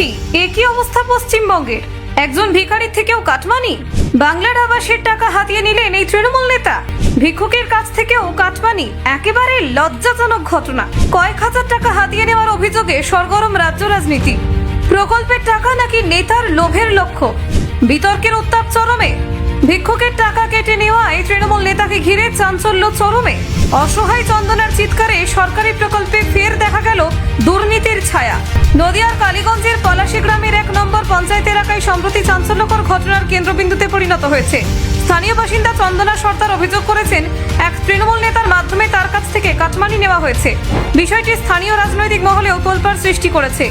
শুনছি একই অবস্থা পশ্চিমবঙ্গের একজন ভিখারির থেকেও কাটমানি? বাংলার আবাসের টাকা হাতিয়ে নিলেন এই তৃণমূল নেতা। ভিক্ষুকের কাছ থেকেও কাটমানি, একেবারে লজ্জাজনক ঘটনা। কয়েক হাজার টাকা হাতিয়ে নেওয়ার অভিযোগে সরগরম রাজ্য রাজনীতি। প্রকল্পের টাকা নাকি নেতার লোভের লক্ষ্য? বিতর্কের উত্তাপ চরমে। ভিক্ষুকের টাকা কেটে নেওয়ায় তৃণমূল নেতাকে ঘিরে চাঞ্চল্য চরমে। অসহায় চন্দনার চিৎকারে সরকারি প্রকল্পে ফের দেখা গেল দুর্নীতির ছায়া। নদিয়ার কালীগঞ্জের পলাশী গ্রামের এক নম্বর পঞ্চায়েত এলাকায় সম্প্রতি চাঞ্চল্যকর ঘটনার কেন্দ্রবিন্দুতে পরিণত হয়েছে। স্থানীয় বাসিন্দা চন্দনা সর্দার অভিযোগ করেছেন, এক তৃণমূল নেতার মাধ্যমে তার কাছ থেকে কাটমানি নেওয়া হয়েছে। বিষয়টি স্থানীয় রাজনৈতিক মহলেও তোলপাড় সৃষ্টি করেছে।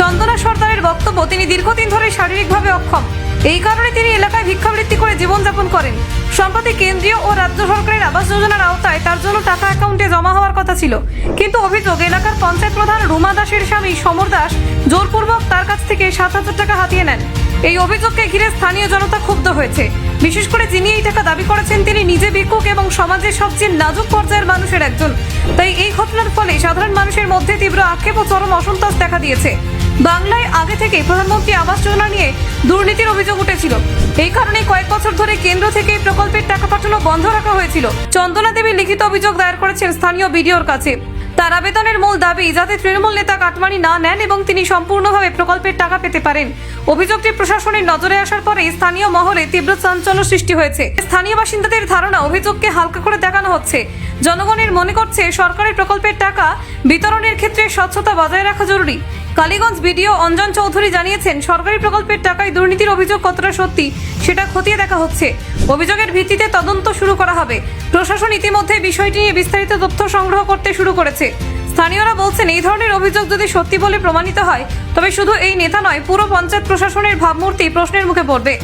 চন্দনা সর্দারের বক্তব্য তিনি দীর্ঘদিন ধরে শারীরিকভাবে অক্ষম। এই কারণে তিনি এলাকায় ভিক্ষাবৃত্তি করে জীবনযাপন করেন। সম্প্রতি কেন্দ্রীয় ও রাজ্য সরকারের আবাস যোজনার আওতায় তার জন্য টাকা অ্যাকাউন্টে জমা হওয়ার কথা ছিল। কিন্তু অভিযোগ, এলাকার পঞ্চায়েত প্রধান রুমা দাসের স্বামী সমর দাস জোরপূর্বক তার কাছ থেকে সাত হাজার টাকা হাতিয়ে নেন। এই অভিযোগকে ঘিরে স্থানীয় জনতা ক্ষুব্ধ হয়েছে। বিশেষ করে যিনি এই টাকা দাবি করেছেন, তিনি নিজে ভিক্ষুক এবং সমাজের সবচেয়ে নাজুক পর্যায়ের মানুষের একজন। তাই এই ঘটনার ফলে সাধারণ মানুষের মধ্যে তীব্র আক্ষেপ ও চরম অসন্তোষ দেখা দিয়েছে। বাংলায় আগে থেকে প্রধানমন্ত্রী আবাস যোজনা নিয়ে দুর্নীতির অভিযোগ উঠেছিল। এই কারণে কয়েক বছর ধরে কেন্দ্র থেকে এই প্রকল্পের টাকা পাঠানো বন্ধ রাখা হয়েছিল। চন্দনা দেবী লিখিত অভিযোগ দায়ের করেছেন স্থানীয় বিডিওর কাছে। তার আবেদনের মূল দাবি, যাতে তৃণমূল নেতা কাটমানি না নেন এবং তিনি সম্পূর্ণভাবে প্রকল্পের টাকা পেতে পারেন। অভিযোগটি প্রশাসনের নজরে আসার পরে স্থানীয় মহলে তীব্র চাঞ্চল্য সৃষ্টি হয়েছে। স্থানীয় বাসিন্দাদের ধারণা, অভিযোগকে হালকা করে দেখানো হচ্ছে। জনগণের মনে করছে সরকারি প্রকল্পের টাকা বিতরণের ক্ষেত্রে স্বচ্ছতা বজায় রাখা জরুরি। কালীগঞ্জ বিডিও অঞ্জন চৌধুরী জানিয়েছেন, সরকারি প্রকল্পের টাকায় দুর্নীতির অভিযোগ কতটা সত্যি সেটা খতিয়ে দেখা হচ্ছে। অভিযোগের ভিত্তিতে তদন্ত শুরু করা হবে। প্রশাসন ইতিমধ্যে বিষয়টি নিয়ে বিস্তারিত তথ্য সংগ্রহ করতে শুরু করেছে। স্থানীয়রা বলছেন, এই ধরনের অভিযোগ যদি সত্যি বলে প্রমাণিত হয়, তবে শুধু এই নেতা নয়, পুরো পঞ্চায়েত প্রশাসনের ভাবমূর্তি প্রশ্নের মুখে পড়বে।